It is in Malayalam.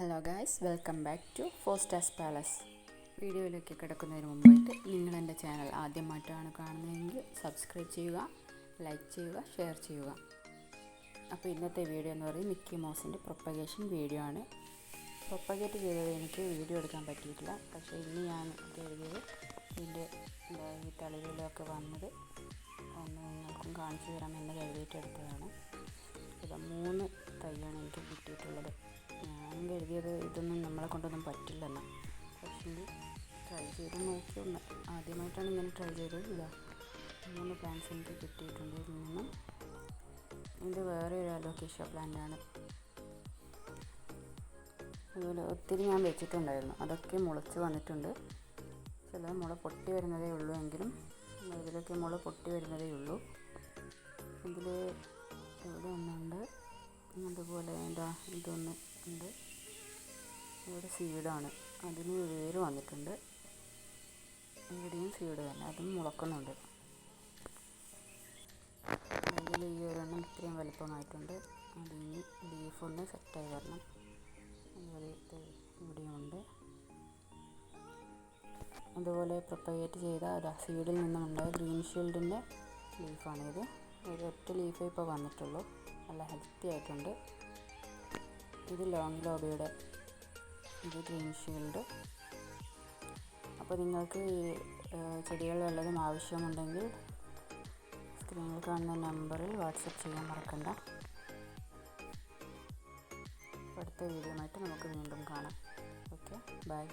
Hello guys welcome back to ഫോസ്റ്റാസ് palace വീഡിയോയിലേക്ക് കിടക്കുന്നതിന് മുമ്പായിട്ട് നിങ്ങൾ എന്റെ ചാനൽ ആദ്യമായിട്ടാണ് കാണുന്നതെങ്കിൽ സബ്സ്ക്രൈബ് ചെയ്യുക ലൈക്ക് ചെയ്യുക ഷെയർ ചെയ്യുക. അപ്പോൾ ഇന്നത്തെ വീഡിയോ എന്ന് പറയുന്നത് മിക്കി മോസിന്റെ പ്രൊപ്പഗേഷൻ വീഡിയോ ആണ്. പ്രൊപ്പഗേറ്റ് ചെയ്തത് എനിക്ക് വീഡിയോ എടുക്കാൻ പറ്റിയിട്ടില്ല. പക്ഷേ ഇന്ന് ഞാൻ കരുതിയത് ഇതിന്റെ ഈ തളിരിലൊക്കെ വന്നത് ഒന്ന് നിങ്ങൾക്കും കാണിച്ചു തരാമെന്ന് കരുതിയിട്ട് എടുത്തതാണ്. ഇത് മൂന്ന് തൈയാണ് എനിക്ക് കിട്ടിയിട്ടുള്ളത്. ഞാൻ കരുതിയത് ഇതൊന്നും നമ്മളെ കൊണ്ടൊന്നും പറ്റില്ലെന്ന്. പക്ഷേ ട്രൈ ചെയ്ത് നോക്കി ഒന്ന്. ആദ്യമായിട്ടാണ് ഇങ്ങനെ ട്രൈ ചെയ്തത്. ഇതാ മൂന്ന് പ്ലാന്റ്സ് എനിക്ക് കിട്ടിയിട്ടുണ്ട്. ഇതിൽ നിന്നും ഇത് വേറെ ഒരു അലോക്കേഷ്യ പ്ലാന്റാണ് അതുപോലെ ഒത്തിരി ഞാൻ വെച്ചിട്ടുണ്ടായിരുന്നു. അതൊക്കെ മുളച്ച് വന്നിട്ടുണ്ട്. ചില മുള പൊട്ടി വരുന്നതേ ഉള്ളൂ എങ്കിലും ഇതിലൊക്കെ മുള പൊട്ടി വരുന്നതേ ഉള്ളൂ. അതുപോലെ എന്താ ഇതൊന്ന് ഉണ്ട്. ഇവിടെ സീഡാണ്. അതിന് വേര് വന്നിട്ടുണ്ട്. ഇവിടെയും സീഡ് തന്നെ. അതും മുളക്കുന്നുണ്ട്. അതിൽ ഈ ഒരെണ്ണം ഇത്രയും വലുപ്പമായിട്ടുണ്ട്. അതിന് ലീഫൊന്ന് സെറ്റായി വരണം. അതുപോലെ ഇവിടെയുണ്ട് അതുപോലെ പ്രൊപ്പഗേറ്റ് ചെയ്ത സീഡിൽ നിന്നുമുണ്ടായ ഗ്രീൻ ഷീൽഡിന്റെ ലീഫാണിത് ഒരു ഒറ്റ ലീഫേ ഇപ്പോൾ വന്നിട്ടുള്ളൂ. നല്ല ഹെൽത്തി ആയിട്ടുണ്ട്. ഇത് ലോങ് ലോബിയുടെ ഇത് ഗ്രീൻ ഷീൽഡ്. അപ്പോൾ നിങ്ങൾക്ക് ഈ ചെടികൾ വല്ലതും ആവശ്യമുണ്ടെങ്കിൽ സ്ക്രീനിൽ കാണുന്ന നമ്പറിൽ വാട്സപ്പ് ചെയ്യാൻ മറക്കണ്ട. അടുത്ത വീഡിയോ ആയിട്ട് നമുക്ക് വീണ്ടും കാണാം. Okay bye.